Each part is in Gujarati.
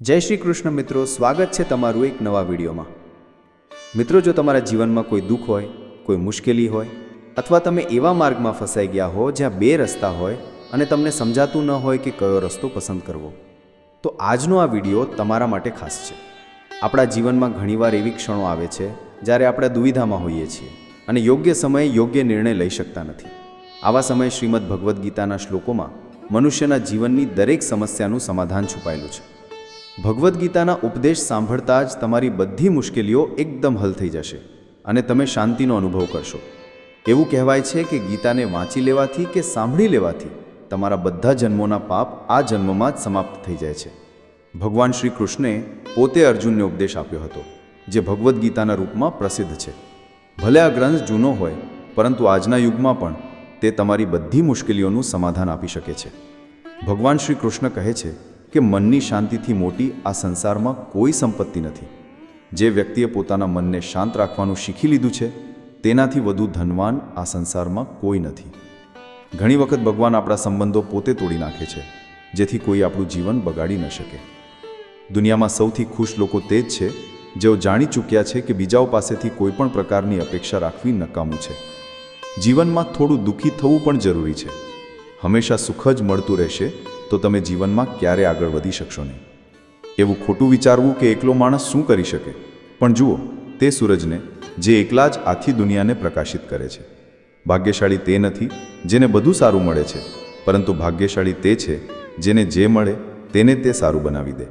જય શ્રી કૃષ્ણ મિત્રો, સ્વાગત છે તમારું એક નવા વિડીયોમાં. મિત્રો, જો તમારા જીવનમાં કોઈ દુઃખ હોય, કોઈ મુશ્કેલી હોય, અથવા તમે એવા માર્ગમાં ફસાઈ ગયા હો જ્યાં બે રસ્તા હોય અને તમને સમજાતું ન હોય કે કયો રસ્તો પસંદ કરવો, તો આજનો આ વીડિયો તમારા માટે ખાસ છે. આપણા જીવનમાં ઘણીવાર એવી ક્ષણો આવે છે જ્યારે આપણે દુવિધામાં હોઈએ છીએ અને યોગ્ય સમયે યોગ્ય નિર્ણય લઈ શકતા નથી. આવા સમયે શ્રીમદ ભગવદ્ ગીતાના શ્લોકોમાં મનુષ્યના જીવનની દરેક સમસ્યાનું સમાધાન છુપાયેલું છે. ભગવદ્ ગીતાના ઉપદેશ સાંભળતા જ તમારી બધી મુશ્કેલીઓ એકદમ હલ થઈ જશે અને તમે શાંતિનો અનુભવ કરશો. એવું કહેવાય છે કે ગીતાને વાંચી લેવાથી કે સાંભળી લેવાથી તમારા બધા જન્મોના પાપ આ જન્મમાં જ સમાપ્ત થઈ જાય છે. ભગવાન શ્રી કૃષ્ણે પોતે અર્જુનને ઉપદેશ આપ્યો હતો, જે ભગવદ્ ગીતાના રૂપમાં પ્રસિદ્ધ છે. ભલે આ ગ્રંથ જૂનો હોય, પરંતુ આજના યુગમાં પણ તે તમારી બધી મુશ્કેલીઓનું સમાધાન આપી શકે છે. ભગવાન શ્રી કૃષ્ણ કહે છે કે મનની શાંતિથી મોટી આ સંસારમાં કોઈ સંપત્તિ નથી. જે વ્યક્તિએ પોતાના મનને શાંત રાખવાનું શીખી લીધું છે, તેનાથી વધુ ધનવાન આ સંસારમાં કોઈ નથી. ઘણી વખત ભગવાન આપણા સંબંધો પોતે તોડી નાખે છે, જેથી કોઈ આપણું જીવન બગાડી ન શકે. દુનિયામાં સૌથી ખુશ લોકો તે જ છે, જેઓ જાણી ચૂક્યા છે કે બીજાઓ પાસેથી કોઈ પણ પ્રકારની અપેક્ષા રાખવી નકામું છે. જીવનમાં થોડું દુઃખી થવું પણ જરૂરી છે. હંમેશા સુખ જ મળતું રહેશે તો તમે જીવનમાં ક્યારે આગળ વધી શકશો નહીં. એવું ખોટું વિચારવું કે એકલો માણસ શું કરી શકે? પણ જુઓ, તે સૂરજને, જે એકલા જ આખી દુનિયાને પ્રકાશિત કરે છે. ભાગ્યશાળી તે નથી, જેને બધું સારું મળે છે, પરંતુ ભાગ્યશાળી તે છે, જેને જે મળે, તેને તે સારું બનાવી દે.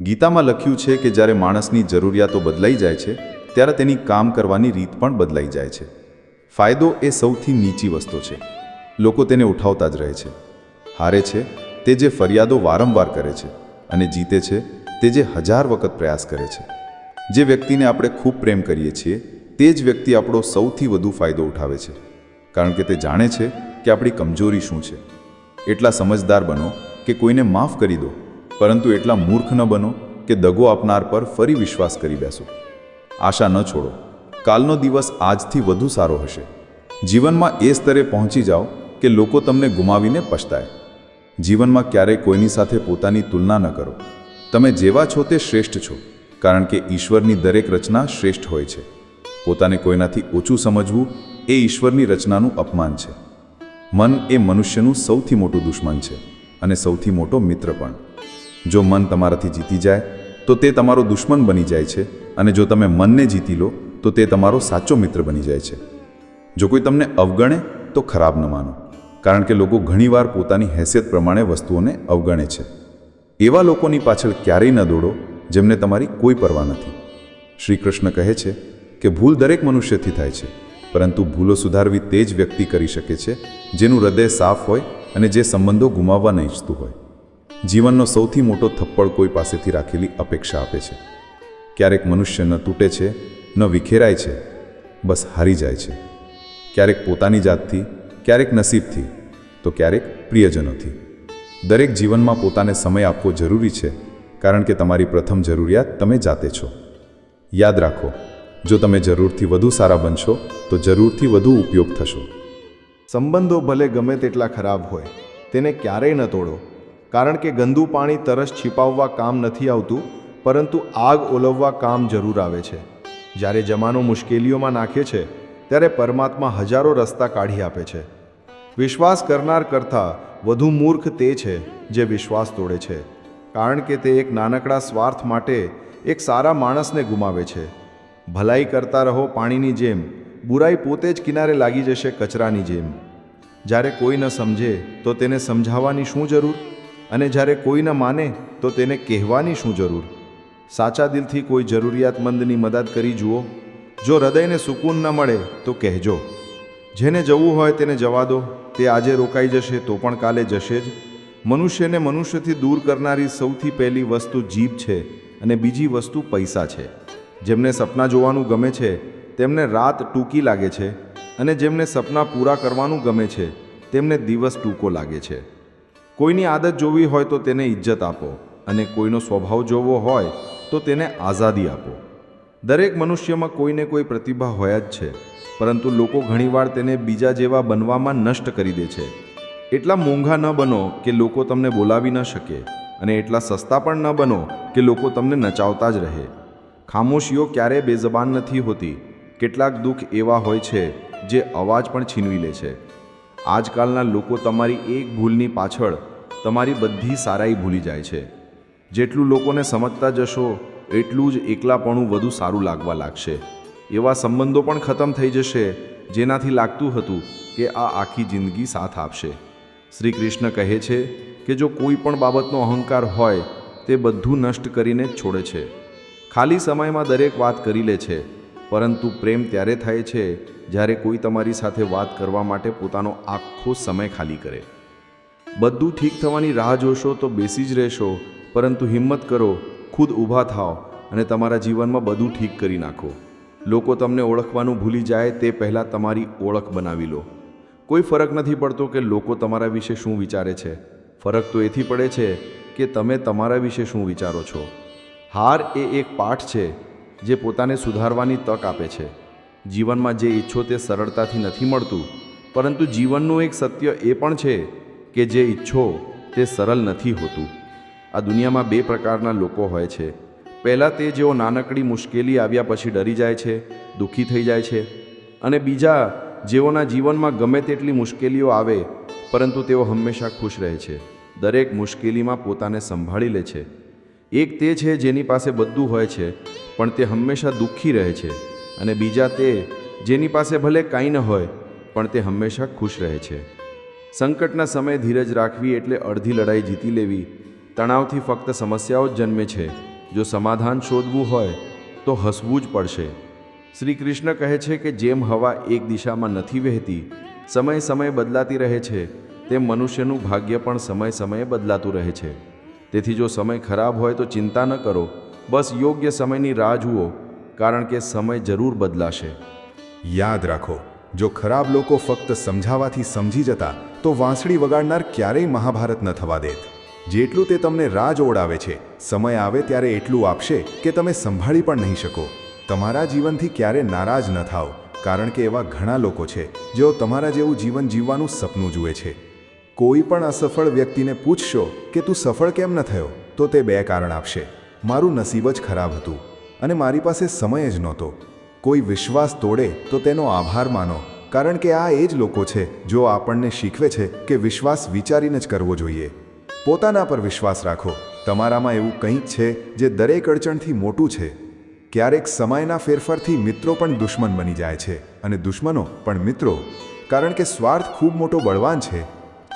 ગીતામાં લખ્યું છે કે જ્યારે માણસની જરૂરિયાતો બદલાઈ જાય છે, ત્યારે તેની કામ કરવાની રીત પણ બદલાઈ જાય છે. ફાયદો એ સૌથી નીચી વસ્તુ છે. લોકો તેને ઉઠાવતા જ રહે છે. હારે છે તે જે ફરિયાદો વારંવાર કરે છે અને જીતે છે, તે જે હજાર વખત પ્રયાસ કરે છે. જે વ્યક્તિને આપણે ખૂબ પ્રેમ કરીએ છીએ, તે જ વ્યક્તિ આપણો સૌથી વધુ ફાયદો ઉઠાવે છે. કારણ કે તે જાણે છે કે આપણી કમજોરી શું છે. એટલા સમજદાર બનો કે કોઈને માફ કરી દો, પરંતુ એટલા મૂર્ખ ન બનો કે દગો આપનાર પર ફરી વિશ્વાસ કરી બેસો. આશા ન છોડો. કાલનો દિવસ આજથી વધુ સારો હશે. જીવનમાં એ સ્તરે પહોંચી જાઓ કે લોકો તમને ગુમાવીને પછતાય. જીવનમાં ક્યારેય કોઈની સાથે પોતાની તુલના ન કરો. તમે જેવા છો તે શ્રેષ્ઠ છો, કારણ કે ઈશ્વરની દરેક રચના શ્રેષ્ઠ હોય છે. પોતાને કોઈનાથી ઓછું સમજવું એ ઈશ્વરની રચનાનું અપમાન છે. મન એ મનુષ્યનું સૌથી મોટું દુશ્મન છે અને સૌથી મોટો મિત્ર પણ. જો મન તમારાથી જીતી જાય, તો તે તમારો દુશ્મન બની જાય છે અને જો તમે મનને જીતી લો, તો તે તમારો સાચો મિત્ર બની જાય છે. જો કોઈ તમને અવગણે, તો ખરાબ ન માનો. કારણ કે લોકો ઘણીવાર પોતાની હેસિયત પ્રમાણે વસ્તુઓને અવગણે છે. એવા લોકોની પાછળ ક્યારેય ન દોડો જેમને તમારી કોઈ પરવા નથી. શ્રી કૃષ્ણ કહે છે કે ભૂલ દરેક મનુષ્યથી થાય છે, પરંતુ ભૂલો સુધારવી તે જ વ્યક્તિ કરી શકે છે જેનું હૃદય સાફ હોય અને જે સંબંધો ગુમાવવા ન ઈચ્છતું હોય. જીવનનો સૌથી મોટો થપ્પડ કોઈ પાસેથી રાખેલી અપેક્ષા આપે છે. ક્યારેક મનુષ્ય ન તૂટે છે, ન વિખેરાય છે, બસ હારી જાય છે. ક્યારેક પોતાની જાતથી, ક્યારેક નસીબથી તો ક્યારેક પ્રિયજનોથી દરેક જીવનમાં પોતાને સમય આપવો જરૂરી છે, કારણ કે તમારી પ્રથમ જરૂરિયાત તમે જાતે છો. યાદ રાખો, જો તમે જરૂરથી વધુ સારા બનશો, તો જરૂરથી વધુ ઉપયોગ થશો. સંબંધો ભલે ગમે તેટલા ખરાબ હોય, તેને ક્યારેય ન તોડો. કારણ કે ગંદુ પાણી તરસ છીપાવવા કામ નથી આવતું, પરંતુ આગ ઓલવવા કામ જરૂર આવે છે. જ્યારે જમાનો મુશ્કેલીઓમાં નાખે છે, ત્યારે પરમાત્મા હજારો રસ્તા કાઢી આપે છે. વિશ્વાસ કરનાર કરતાં વધુ મૂર્ખ તે છે જે વિશ્વાસ તોડે છે. કારણ કે તે એક નાનકડા સ્વાર્થ માટે એક સારા માણસને ગુમાવે છે. ભલાઈ કરતા રહો પાણીની જેમ, બુરાઈ પોતે જ કિનારે લાગી જશે કચરાની જેમ. જ્યારે કોઈ ન સમજે, તો તેને સમજાવવાની શું જરૂર? અને જ્યારે કોઈ ન માને, તો તેને કહેવાની શું જરૂર? સાચા દિલથી કોઈ જરૂરિયાતમંદની મદદ કરી જુઓ. જો હૃદયને સુકૂન ન મળે, તો કહેજો. જેને જવું હોય તેને જવા દો. તે આજે રોકાઈ જશે તો પણ કાલે જશે જ. મનુષ્યને મનુષ્યથી દૂર કરનારી સૌથી પહેલી વસ્તુ જીભ છે અને બીજી વસ્તુ પૈસા છે. જેમને સપના જોવાનું ગમે છે, તેમને રાત ટૂંકી લાગે છે અને જેમને સપના પૂરા કરવાનું ગમે છે, તેમને દિવસ ટૂંકો લાગે છે. કોઈની આદત જોવી હોય તો તેને ઇજ્જત આપો અને કોઈનો સ્વભાવ જોવો હોય તો તેને આઝાદી આપો. દરેક મનુષ્યમાં કોઈને કોઈ પ્રતિભા હોય જ છે. પરંતુ લોકો ઘણીવાર તેને બીજા જેવા બનવામાં નષ્ટ કરી દે છે. એટલા મોંઘા ન બનો કે લોકો તમને બોલાવી ન શકે અને એટલા સસ્તા પણ ન બનો કે લોકો તમને નચાવતા જ રહે. ખામોશીઓ ક્યારેય બેઝબાન નથી હોતી. કેટલાક દુઃખ એવા હોય છે જે અવાજ પણ છીનવી લે છે. આજકાલના લોકો તમારી એક ભૂલની પાછળ તમારી બધી સારાઈ ભૂલી જાય છે. જેટલું લોકોને સમજતા જશો, એટલું જ એકલાપણું વધુ સારું લાગવા લાગશે. એવા સંબંધો પણ ખતમ થઈ જશે, જેનાથી લાગતું હતું કે આ આખી જિંદગી સાથ આપશે. શ્રી કૃષ્ણ કહે છે કે જો કોઈ પણ બાબતનો અહંકાર હોય, તે બધું નષ્ટ કરીને જ છોડે છે. ખાલી સમયમાં દરેક વાત કરી લે છે, પરંતુ પ્રેમ ત્યારે થાય છે જ્યારે કોઈ તમારી સાથે વાત કરવા માટે પોતાનો આખો સમય ખાલી કરે. બધું ઠીક થવાની રાહ જોશો તો બેસી જ રહેશો, પરંતુ હિંમત કરો, ખુદ ઊભા થાઓ અને તમારા જીવનમાં બધું ઠીક કરી નાખો. લોકો તમને ઓળખવાનું ભૂલી જાય તે પહેલાં તમારી ઓળખ બનાવી લો. કોઈ ફરક નથી પડતો કે લોકો તમારા વિશે શું વિચારે છે. ફરક તો એથી પડે છે કે તમે તમારા વિશે શું વિચારો છો. હાર એ એક પાઠ છે જે પોતાને સુધારવાની તક આપે છે. જીવનમાં જે ઈચ્છો તે સરળતાથી નથી મળતું, પરંતુ જીવનનું એક સત્ય એ પણ છે કે જે ઈચ્છો તે સરળ નથી હોતું. આ દુનિયામાં બે પ્રકારના લોકો હોય છે. પહેલાં તે જેઓ નાનકડી મુશ્કેલી આવ્યા પછી ડરી જાય છે, દુઃખી થઈ જાય છે અને બીજા જેઓના જીવનમાં ગમે તેટલી મુશ્કેલીઓ આવે, પરંતુ તેઓ હંમેશા ખુશ રહે છે. દરેક મુશ્કેલીમાં પોતાને સંભાળી લે છે. એક તે છે જેની પાસે બધું હોય છે, પણ તે હંમેશા દુઃખી રહે છે અને બીજા તે જેની પાસે ભલે કાંઈ ન હોય, પણ તે હંમેશા ખુશ રહે છે. સંકટના સમયે ધીરજ રાખવી એટલે અડધી લડાઈ જીતી લેવી, તણાવથી ફક્ત સમસ્યાઓ જ જન્મે છે. જો સમાધાન શોધવું હોય, તો હસવું જ પડશે. શ્રી કૃષ્ણ કહે છે કે જેમ હવા એક દિશામાં નથી વહેતી, સમય સમય બદલાતી રહે છે, તેમ મનુષ્યનું ભાગ્ય પણ સમય સમયે બદલાતું રહે છે. તેથી જો સમય ખરાબ હોય તો ચિંતા ન કરો, બસ યોગ્ય સમયની રાહ જુઓ, કારણ કે સમય જરૂર બદલાશે. યાદ રાખો, જો ખરાબ લોકો ફક્ત સમજાવવાથી સમજી જતા, તો વાંસળી વગાડનાર ક્યારેય મહાભારત ન થવા દેત. જેટલું તે તમને રાહ જોડાવે છે, સમય આવે ત્યારે એટલું આપશે કે તમે સંભાળી પણ નહીં શકો. તમારા જીવનથી ક્યારે નારાજ ન થાઓ, કારણ કે એવા ઘણા લોકો છે, જેઓ તમારા જેવું જીવન જીવવાનું સપનું જુએ છે. કોઈ પણ અસફળ વ્યક્તિને પૂછશો કે તું સફળ કેમ ન થયો? તો તે બે કારણ આપશે. મારું નસીબ જ ખરાબ હતું અને મારી પાસે સમય જ નહોતો. કોઈ વિશ્વાસ તોડે તો તેનો આભાર માનો, કારણ કે આ એ જ લોકો છે, જો આપણને શીખવે છે કે વિશ્વાસ વિચારીને જ કરવો જોઈએ. પોતાના પર વિશ્વાસ રાખો. તમારામાં એવું કંઈક છે જે દરેક અડચણથી મોટું છે. ક્યારેક સમયના ફેરફારથી મિત્રો પણ દુશ્મન બની જાય છે અને દુશ્મનો પણ મિત્રો. કારણ કે સ્વાર્થ ખૂબ મોટો બળવાન છે.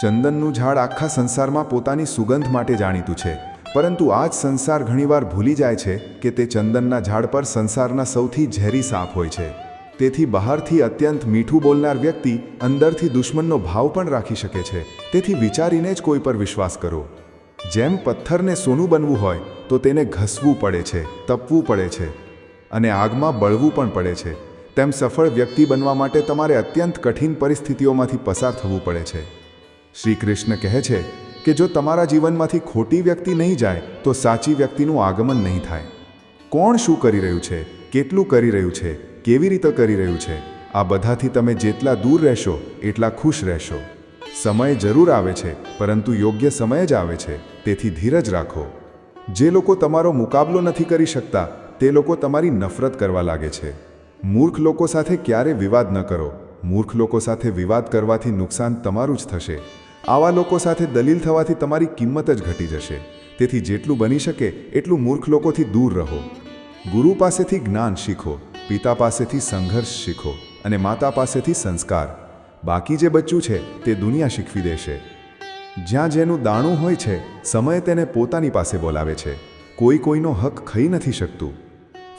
ચંદનનું ઝાડ આખા સંસારમાં પોતાની સુગંધ માટે જાણીતું છે. પરંતુ આ જ સંસાર ઘણીવાર ભૂલી જાય છે કે તે ચંદનના ઝાડ પર સંસારના સૌથી ઝેરી સાપ હોય છે. તેથી બહારથી અત્યંત મીઠું બોલનાર વ્યક્તિ અંદરથી દુશ્મનનો ભાવ પણ રાખી શકે છે. તેથી વિચારીને જ કોઈ પર વિશ્વાસ કરો. જેમ પથ્થરને સોનું બનવું હોય, તો તેને ઘસવું પડે છે, તપવું પડે છે અને આગમાં બળવું પણ પડે છે. તેમ સફળ વ્યક્તિ બનવા માટે તમારે અત્યંત કઠિન પરિસ્થિતિઓમાંથી પસાર થવું પડે છે. શ્રી કૃષ્ણ કહે છે કે જો તમારા જીવનમાંથી ખોટી વ્યક્તિ નહીં જાય, તો સાચી વ્યક્તિનું આગમન નહીં થાય. કોણ શું કરી રહ્યું છે? કેટલું કરી રહ્યું છે? કેવી રીતે કરી રહ્યું છે? આ બધાથી તમે જેટલા દૂર રહેશો, એટલા ખુશ રહેશો. સમય જરૂર આવે છે, પરંતુ યોગ્ય સમય જ આવે છે, તેથી ધીરજ રાખો. જે લોકો તમારો મુકાબલો નથી કરી શકતા, તે લોકો તમારી નફરત કરવા લાગે છે. મૂર્ખ લોકો સાથે ક્યારે વિવાદ ન કરો. મૂર્ખ લોકો સાથે વિવાદ કરવાથી નુકસાન તમારું જ થશે. આવા લોકો સાથે દલીલ થવાથી તમારી કિંમત જ ઘટી જશે. તેથી જેટલું બની શકે, એટલું મૂર્ખ લોકોથી દૂર રહો. ગુરુ પાસેથી જ્ઞાન શીખો. પિતા પાસેથી સંઘર્ષ શીખો અને માતા પાસેથી સંસ્કાર. બાકી જે બચ્ચું છે તે દુનિયા શીખવી દેશે. જ્યાં જેનું દાણું હોય છે, સમય તેને પોતાની પાસે બોલાવે છે. કોઈ કોઈનો હક ખાઈ નથી શકતું.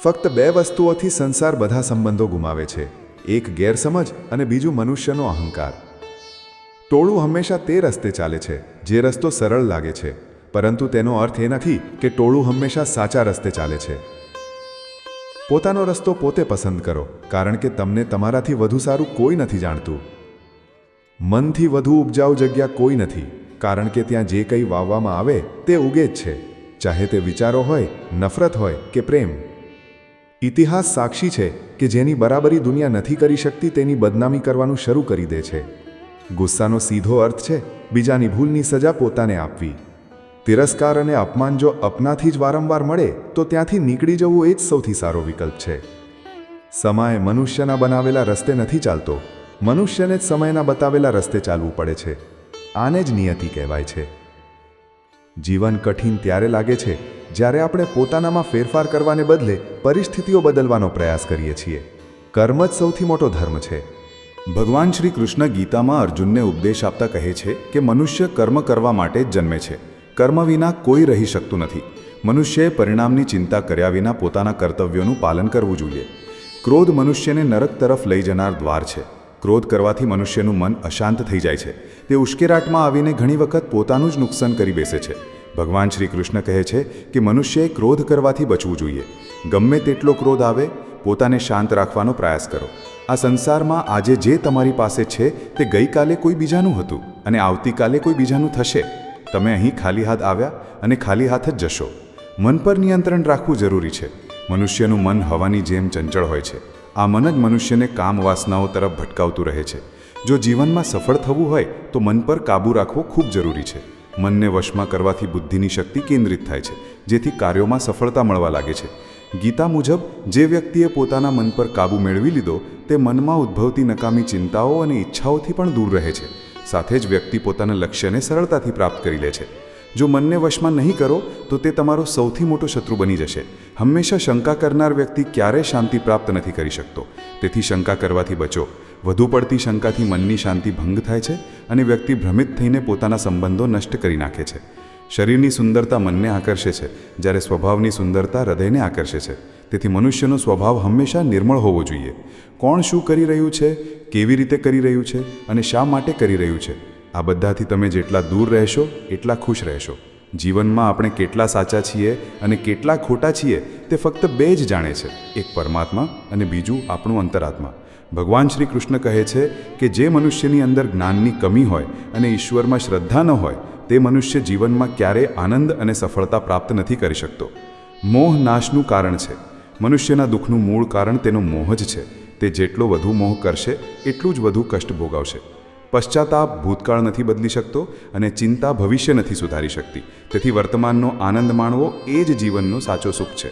ફક્ત બે વસ્તુઓથી સંસાર બધા સંબંધો ગુમાવે છે. એક ગેરસમજ અને બીજું મનુષ્યનો અહંકાર. ટોળું હંમેશા તે રસ્તે ચાલે છે, જે રસ્તો સરળ લાગે છે. પરંતુ તેનો અર્થ એ નથી કે ટોળું હંમેશા સાચા રસ્તે ચાલે છે. પોતાનો રસ્તો પોતે પસંદ કરો, કારણ કે તમને તમારાથી વધુ સારું કોઈ નથી જાણતું. મનથી વધુ ઉપજાઉ જગ્યા કોઈ નથી, કારણ કે ત્યાં જે કંઈ વાવવામાં આવે તે ઉગે જ છે. ચાહે તે વિચારો હોય, નફરત હોય કે પ્રેમ. ઇતિહાસ સાક્ષી છે કે જેની બરાબરી દુનિયા નથી કરી શકતી તેની બદનામી કરવાનું શરૂ કરી દે છે. ગુસ્સાનો સીધો અર્થ છે, બીજાની ભૂલની સજા પોતાને આપવી. તિરસ્કાર અને અપમાન જો અપનાથી જ વારંવાર મળે, તો ત્યાંથી નીકળી જવું એ જ સૌથી સારો વિકલ્પ છે. સમય મનુષ્યના બનાવેલા રસ્તે નથી ચાલતો. મનુષ્યને જ સમયના બતાવેલા રસ્તે ચાલવું પડે છે. આને જ નિયતિ કહેવાય છે. જીવન કઠિન ત્યારે લાગે છે, જ્યારે આપણે પોતાનામાં ફેરફાર કરવાને બદલે પરિસ્થિતિઓ બદલવાનો પ્રયાસ કરીએ છીએ. કર્મ જ સૌથી મોટો ધર્મ છે. ભગવાન શ્રી કૃષ્ણ ગીતામાં અર્જુનને ઉપદેશ આપતા કહે છે કે મનુષ્ય કર્મ કરવા માટે જ જન્મે છે. કર્મ વિના કોઈ રહી શકતું નથી. મનુષ્યએ પરિણામની ચિંતા કર્યા વિના પોતાના કર્તવ્યોનું પાલન કરવું જોઈએ. ક્રોધ મનુષ્યને નરક તરફ લઈ જનાર દ્વાર છે. ક્રોધ કરવાથી મનુષ્યનું મન અશાંત થઈ જાય છે. તે ઉશ્કેરાટમાં આવીને ઘણી વખત પોતાનું જ નુકસાન કરી બેસે છે. ભગવાન શ્રી કૃષ્ણ કહે છે કે મનુષ્યએ ક્રોધ કરવાથી બચવું જોઈએ. ગમે તેટલો ક્રોધ આવે, પોતાને શાંત રાખવાનો પ્રયાસ કરો. આ સંસારમાં આજે જે તમારી પાસે છે તે ગઈકાલે કોઈ બીજાનું હતું અને આવતીકાલે કોઈ બીજાનું થશે. તમે અહીં ખાલી હાથ આવ્યા અને ખાલી હાથ જ જશો. મન પર નિયંત્રણ રાખવું જરૂરી છે. મનુષ્યનું મન હવાની જેમ ચંચળ હોય છે. આ મન જ મનુષ્યને કામ વાસનાઓ તરફ ભટકાવતું રહે છે. જો જીવનમાં સફળ થવું હોય, તો મન પર કાબૂ રાખવો ખૂબ જરૂરી છે. મનને વશમાં કરવાથી બુદ્ધિની શક્તિ કેન્દ્રિત થાય છે, જેથી કાર્યોમાં સફળતા મળવા લાગે છે. ગીતા મુજબ, જે વ્યક્તિએ પોતાના મન પર કાબૂ મેળવી લીધો, તે મનમાં ઉદ્ભવતી નકામી ચિંતાઓ અને ઈચ્છાઓથી પણ દૂર રહે છે. સાથે જ વ્યક્તિ પોતાના લક્ષ્યને સરળતાથી પ્રાપ્ત કરી લે છે. જો મનને વશમાં નહીં કરો, તો તે તમારો સૌથી મોટો શત્રુ બની જશે. હંમેશા શંકા કરનાર વ્યક્તિ ક્યારેય શાંતિ પ્રાપ્ત નથી કરી શકતો. તેથી શંકા કરવાથી બચો. વધુ પડતી શંકાથી મનની શાંતિ ભંગ થાય છે અને વ્યક્તિ ભ્રમિત થઈને પોતાના સંબંધો નષ્ટ કરી નાખે છે. શરીરની સુંદરતા મનને આકર્ષે છે, જ્યારે સ્વભાવની સુંદરતા હૃદયને આકર્ષે છે. તેથી મનુષ્યનો સ્વભાવ હંમેશા નિર્મળ હોવો જોઈએ. કોણ શું કરી રહ્યું છે, કેવી રીતે કરી રહ્યું છે અને શા માટે કરી રહ્યું છે? આ બધાથી તમે જેટલા દૂર રહેશો, એટલા ખુશ રહેશો. જીવનમાં આપણે કેટલા સાચા છીએ અને કેટલા ખોટા છીએ તે ફક્ત બે જ જાણે છે, એક પરમાત્મા અને બીજું આપણું અંતરાત્મા. ભગવાન શ્રી કૃષ્ણ કહે છે કે જે મનુષ્યની અંદર જ્ઞાનની કમી હોય અને ઈશ્વરમાં શ્રદ્ધા ન હોય, તે મનુષ્ય જીવનમાં ક્યારેય આનંદ અને સફળતા પ્રાપ્ત નથી કરી શકતો. મોહ નાશનું કારણ છે. મનુષ્યના દુઃખનું મૂળ કારણ તેનો મોહ જ છે. તે જેટલો વધુ મોહ કરશે, એટલું જ વધુ કષ્ટ ભોગવશે. પશ્ચાતાપ ભૂતકાળ નથી બદલી શકતો અને ચિંતા ભવિષ્ય નથી સુધારી શકતી. તેથી વર્તમાનનો આનંદ માણવો એ જ જીવનનો સાચો સુખ છે.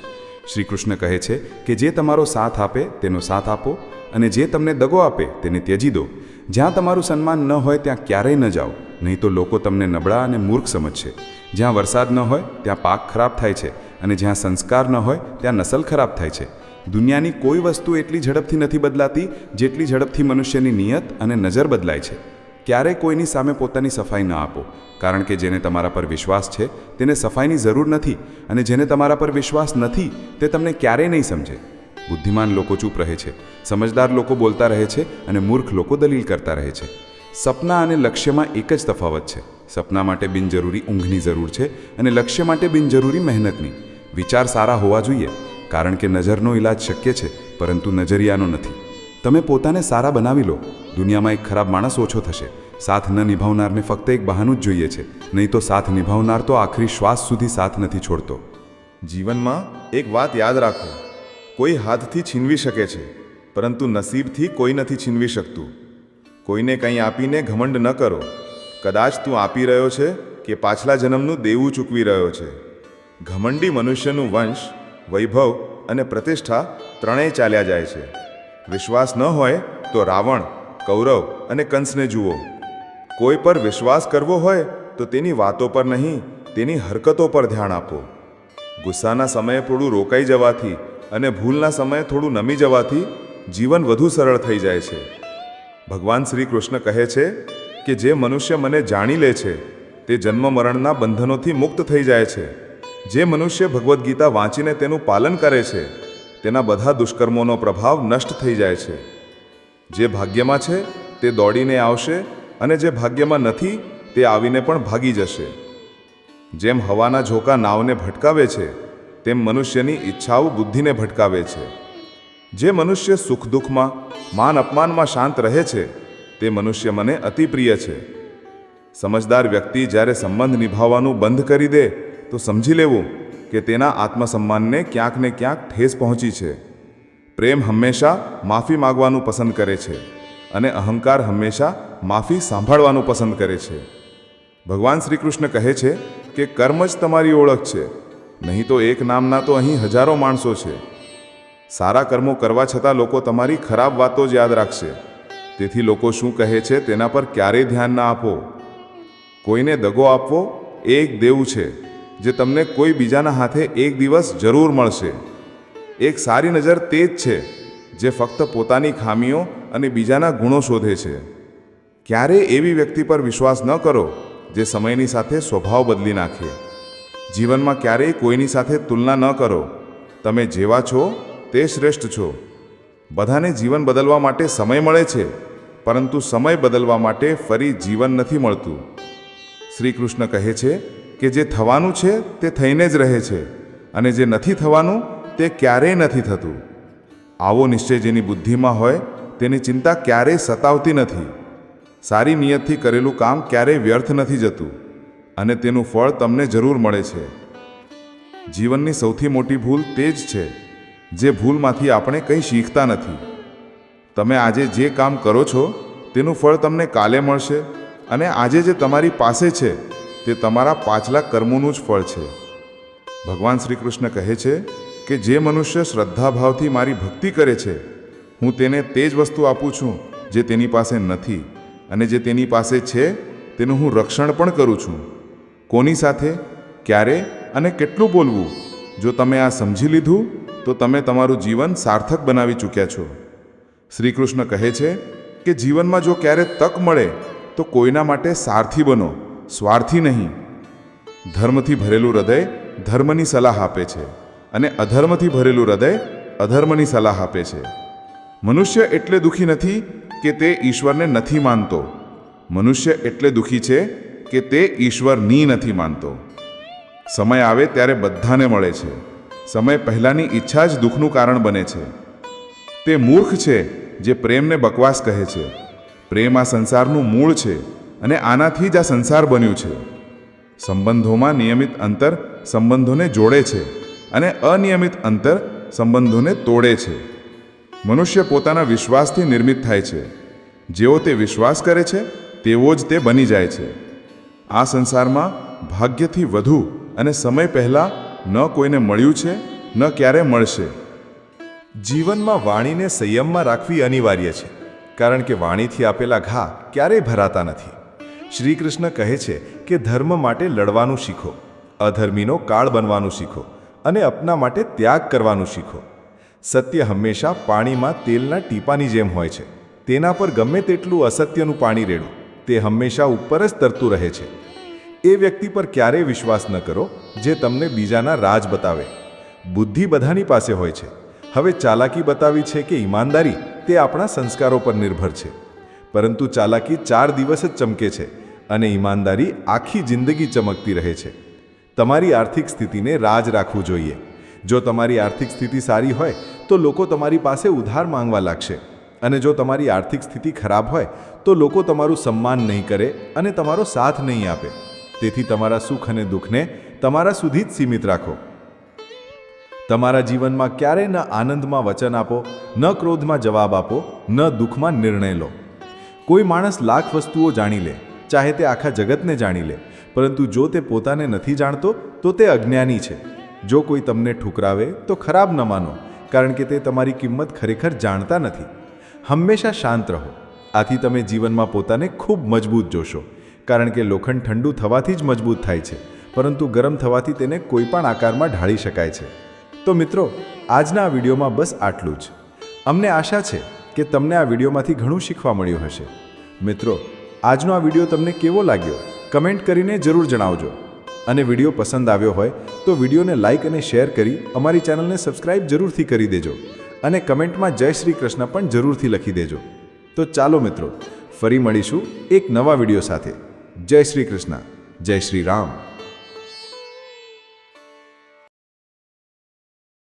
શ્રી કૃષ્ણ કહે છે કે જે તમારો સાથ આપે, તેનો સાથ આપો. અને જે તમને દગો આપે તેને ત્યજી દો. જ્યાં તમારું સન્માન ન હોય ત્યાં ક્યારેય ન જાઓ. નહીં તો લોકો તમને નબળા અને મૂર્ખ સમજશે. જ્યાં વરસાદ ન હોય, ત્યાં પાક ખરાબ થાય છે અને જ્યાં સંસ્કાર ન હોય, ત્યાં નસલ ખરાબ થાય છે. દુનિયાની કોઈ વસ્તુ એટલી ઝડપથી નથી બદલાતી, જેટલી ઝડપથી મનુષ્યની નિયત અને નજર બદલાય છે. ક્યારેય કોઈની સામે પોતાની સફાઈ ન આપો, કારણ કે જેને તમારા પર વિશ્વાસ છે, તેને સફાઈની જરૂર નથી. અને જેને તમારા પર વિશ્વાસ નથી, તે તમને ક્યારેય નહીં સમજે. બુદ્ધિમાન લોકો ચૂપ રહે છે, સમજદાર લોકો બોલતા રહે છે અને મૂર્ખ લોકો દલીલ કરતા રહે છે. સપના અને લક્ષ્યમાં એક જ તફાવત છે. સપના માટે બિનજરૂરી ઊંઘની જરૂર છે અને લક્ષ્ય માટે બિનજરૂરી મહેનતની. વિચાર સારા હોવા જોઈએ, કારણ કે નજરનો ઈલાજ શક્ય છે, પરંતુ નજરિયાનો નથી. તમે પોતાને સારા બનાવી લો. દુનિયામાં એક ખરાબ માણસ ઓછો થશે. સાથ ન નિભાવનારને ફક્ત એક બહાનું જ જોઈએ છે. નહીં તો સાથ નિભાવનાર તો આખરી શ્વાસ સુધી સાથ નથી છોડતો. જીવનમાં એક વાત યાદ રાખો. કોઈ હાથથી છીનવી શકે છે, પરંતુ નસીબથી કોઈ નથી છીનવી શકતું. કોઈને કંઈ આપીને ઘમંડ ન કરો. કદાચ તું આપી રહ્યો છે કે પાછલા જન્મનું દેવું ચૂકવી રહ્યો છે. ઘમંડી મનુષ્યનું વંશ, વૈભવ અને પ્રતિષ્ઠા ત્રણેય ચાલ્યા જાય છે. વિશ્વાસ ન હોય તો રાવણ, કૌરવ અને કંસને જુઓ. કોઈ પર વિશ્વાસ કરવો હોય તો તેની વાતો પર નહીં, તેની હરકતો પર ધ્યાન આપો. ગુસ્સાના સમયે થોડું રોકાઈ જવાથી અને ભૂલના સમયે થોડું નમી જવાથી જીવન વધુ સરળ થઈ જાય છે. ભગવાન શ્રી કૃષ્ણ કહે છે કે જે મનુષ્ય મને જાણી લે છે, તે જન્મ મરણના બંધનોથી મુક્ત થઈ જાય છે. જે મનુષ્ય ભગવદ્ ગીતા વાંચીને તેનું પાલન કરે છે, તેના બધા દુષ્કર્મોનો પ્રભાવ નષ્ટ થઈ જાય છે. જે ભાગ્યમાં છે, તે દોડીને આવશે અને જે ભાગ્યમાં નથી, તે આવીને પણ ભાગી જશે. જેમ હવાના ઝોકા નાવને ભટકાવે છે તેમ મનુષ્યની ઈચ્છાઓ બુદ્ધિને ભટકાવે છે. જે મનુષ્ય સુખ દુઃખમાં, માન અપમાનમાં શાંત રહે છે, તે મનુષ્ય મને અતિ પ્રિય છે. સમજદાર વ્યક્તિ જ્યારે સંબંધ નિભાવવાનું બંધ કરી દે, તો સમજી લેવું કે તેના આત્મસન્માનને ક્યાંક ને ક્યાંક ઠેસ પહોંચી છે. પ્રેમ હંમેશા માફી માગવાનું પસંદ કરે છે અને અહંકાર હંમેશા માફી સાંભળવાનું પસંદ કરે છે. ભગવાન શ્રી કૃષ્ણ કહે છે કે કર્મ જ તમારી ઓળખ છે. નહીં તો એક નામના તો અહીં હજારો માણસો છે. સારા કર્મો કરવા છતાં લોકો તમારી ખરાબ વાતો જ યાદ રાખશે. તેથી લોકો શું કહે છે તેના પર ક્યારેય ધ્યાન ના આપો. કોઈને દગો આપવો એક દેવું છે, જે તમને કોઈ બીજાના હાથે એક દિવસ જરૂર મળશે. એક સારી નજર તે જ છે, જે ફક્ત પોતાની ખામીઓ અને બીજાના ગુણો શોધે છે. ક્યારેય એવી વ્યક્તિ પર વિશ્વાસ ન કરો, જે સમયની સાથે સ્વભાવ બદલી નાખે. જીવનમાં ક્યારેય કોઈની સાથે તુલના ન કરો. તમે જેવા છો, તે શ્રેષ્ઠ છો. બધાને જીવન બદલવા માટે સમય મળે છે, પરંતુ સમય બદલવા માટે ફરી જીવન નથી મળતું. શ્રી કૃષ્ણ કહે છે કે જે થવાનું છે, તે થઈને જ રહે છે, અને જે નથી થવાનું, તે ક્યારેય નથી થતું. આવો નિશ્ચય જેની બુદ્ધિમાં હોય, તેની ચિંતા ક્યારેય સતાવતી નથી. સારી નિયતથી કરેલું કામ ક્યારેય વ્યર્થ નથી જતું. અને તેનું ફળ તમને જરૂર મળે છે. જીવનની સૌથી મોટી ભૂલ તે જ છે, જે ભૂલમાંથી આપણે કંઈ શીખતા નથી. તમે આજે જે કામ કરો છો, તેનું ફળ તમને કાલે મળશે અને આજે જે તમારી પાસે છે, તે તમારા પાછલા કર્મોનું જ ફળ છે. ભગવાન શ્રી કૃષ્ણ કહે છે કે જે મનુષ્ય શ્રદ્ધાભાવથી મારી ભક્તિ કરે છે, હું તેને તે જ વસ્તુ આપું છું, જે તેની પાસે નથી અને જે તેની પાસે છે, તેનું હું રક્ષણ પણ કરું છું. કોની સાથે, ક્યારે અને કેટલું બોલવું? જો તમે આ સમજી લીધું, તો તમે તમારું જીવન સાર્થક બનાવી ચૂક્યા છો. શ્રી કૃષ્ણ કહે છે કે જીવનમાં જો ક્યારે તક મળે, તો કોઈના માટે સારથી બનો, સ્વાર્થી નહીં. ધર્મથી ભરેલું હૃદય ધર્મની સલાહ આપે છે અને અધર્મથી ભરેલું હૃદય અધર્મની સલાહ આપે છે. મનુષ્ય એટલે દુઃખી નથી કે તે ઈશ્વરને નથી માનતો. મનુષ્ય એટલે દુઃખી છે કે તે ઈશ્વરની નથી માનતો. સમય આવે ત્યારે બધાને મળે છે. સમય પહેલાંની ઈચ્છા જ દુઃખનું કારણ બને છે. તે મૂર્ખ છે, જે પ્રેમને બકવાસ કહે છે. પ્રેમ આ સંસારનું મૂળ છે અને આનાથી જ આ સંસાર બન્યું છે. સંબંધોમાં નિયમિત અંતર સંબંધોને જોડે છે અને અનિયમિત અંતર સંબંધોને તોડે છે. મનુષ્ય પોતાના વિશ્વાસથી નિર્મિત થાય છે. જેવો તે વિશ્વાસ કરે છે, તેવો જ તે બની જાય છે. આ સંસારમાં ભાગ્યથી વધુ અને સમય પહેલાં ન કોઈને મળ્યું છે, ન ક્યારે મળશે. જીવનમાં વાણીને સંયમમાં રાખવી અનિવાર્ય છે, કારણ કે વાણીથી આપેલા ઘા ક્યારેય ભરાતા નથી. શ્રી કૃષ્ણ કહે છે કે ધર્મ માટે લડવાનું શીખો, અધર્મીનો કાળ બનવાનું શીખો અને અપના માટે ત્યાગ કરવાનું શીખો. સત્ય હંમેશા પાણીમાં તેલના ટીપાની જેમ હોય છે, તેના પર ગમે તેટલું અસત્યનું પાણી રેડું તે હંમેશા ઉપર જ તરતું રહે છે. એ વ્યક્તિ પર ક્યારેય વિશ્વાસ ન કરો, જે તમને બીજાના રાજ બતાવે. બુદ્ધિ બધાની પાસે હોય છે. હવે ચાલાકી બતાવી છે કે ઈમાનદારી તે આપણા સંસ્કારો પર નિર્ભર છે. પરંતુ ચાલાકી ચાર દિવસ જ ચમકે છે અને ઈમાનદારી આખી જિંદગી ચમકતી રહે છે. તમારી આર્થિક સ્થિતિને રાજ રાખવું જોઈએ. જો તમારી આર્થિક સ્થિતિ સારી હોય, તો લોકો તમારી પાસે ઉધાર માંગવા લાગશે. અને જો તમારી આર્થિક સ્થિતિ ખરાબ હોય, તો લોકો તમારું સન્માન નહીં કરે અને તમારો સાથ નહીં આપે. તેથી તમારા સુખ અને દુઃખને તમારા સુધી જ સીમિત રાખો. તમારા જીવનમાં ક્યારેય ન આનંદમાં વચન આપો, ન ક્રોધમાં જવાબ આપો, ન દુઃખમાં નિર્ણય લો. કોઈ માણસ લાખ વસ્તુઓ જાણી લે, ચાહે તે આખા જગતને જાણી લે, પરંતુ જો તે પોતાને નથી જાણતો, તો તે અજ્ઞાની છે. જો કોઈ તમને ઠુકરાવે, તો ખરાબ ન માનો, કારણ કે તે તમારી કિંમત ખરેખર જાણતા નથી. હંમેશા શાંત રહો. આથી તમે જીવનમાં પોતાને ખૂબ મજબૂત જોશો. કારણ કે લોખંડ ઠંડુ થવાથી જ મજબૂત થાય છે, પરંતુ ગરમ થવાથી તેને કોઈપણ આકારમાં ઢાળી શકાય છે. તો મિત્રો, આજના આ વિડીયોમાં બસ આટલું જ. અમને આશા છે કે તમને આ વિડીયોમાંથી ઘણું શીખવા મળ્યું હશે. મિત્રો, આજનો આ વીડિયો તમને કેવો લાગ્યો? કમેન્ટ કરીને જરૂર જણાવજો. અને વીડિયો પસંદ આવ્યો હોય તો વિડીયોને લાઇક અને શેર કરી અમારી ચેનલને સબસ્ક્રાઇબ જરૂરથી કરી દેજો. અને કમેન્ટમાં જય શ્રી કૃષ્ણ પણ જરૂરથી લખી દેજો. તો ચાલો મિત્રો, ફરી મળીશું એક નવા વીડિયો સાથે. જય શ્રી કૃષ્ણ, જય શ્રી રામ.